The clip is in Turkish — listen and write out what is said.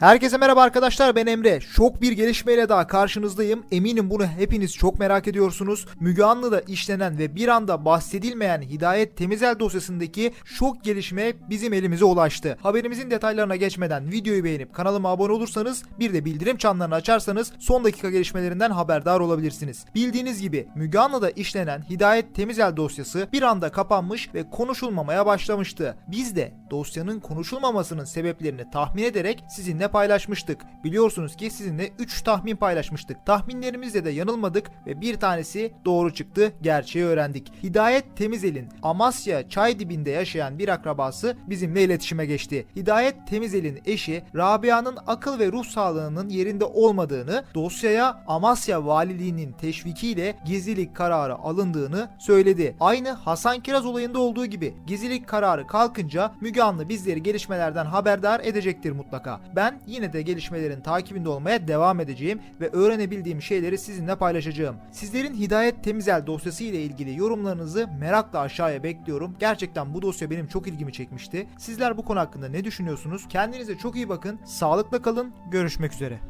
Herkese merhaba arkadaşlar ben Emre. Şok bir gelişmeyle daha karşınızdayım. Eminim bunu hepiniz çok merak ediyorsunuz. Müge Anlı'da işlenen ve bir anda bahsedilmeyen Hidayet Temizel dosyasındaki şok gelişme bizim elimize ulaştı. Haberimizin detaylarına geçmeden videoyu beğenip kanalıma abone olursanız bir de bildirim çanlarını açarsanız son dakika gelişmelerinden haberdar olabilirsiniz. Bildiğiniz gibi Müge Anlı'da işlenen Hidayet Temizel dosyası bir anda kapanmış ve konuşulmamaya başlamıştı. Biz de dosyanın konuşulmamasının sebeplerini tahmin ederek sizinle paylaşmıştık. Biliyorsunuz ki sizinle 3 tahmin paylaşmıştık. Tahminlerimizde de yanılmadık ve bir tanesi doğru çıktı. Gerçeği öğrendik. Hidayet Temizel'in Amasya çay dibinde yaşayan bir akrabası bizimle iletişime geçti. Hidayet Temizel'in eşi Rabia'nın akıl ve ruh sağlığının yerinde olmadığını, dosyaya Amasya Valiliğinin teşvikiyle gizlilik kararı alındığını söyledi. Aynı Hasan Kiraz olayında olduğu gibi gizlilik kararı kalkınca Müge Anlı bizleri gelişmelerden haberdar edecektir mutlaka. Ben yine de gelişmelerin takibinde olmaya devam edeceğim ve öğrenebildiğim şeyleri sizinle paylaşacağım. Sizlerin Hidayet Temizel dosyası ile ilgili yorumlarınızı merakla aşağıya bekliyorum. Gerçekten bu dosya benim çok ilgimi çekmişti. Sizler bu konu hakkında ne düşünüyorsunuz? Kendinize çok iyi bakın. Sağlıkla kalın. Görüşmek üzere.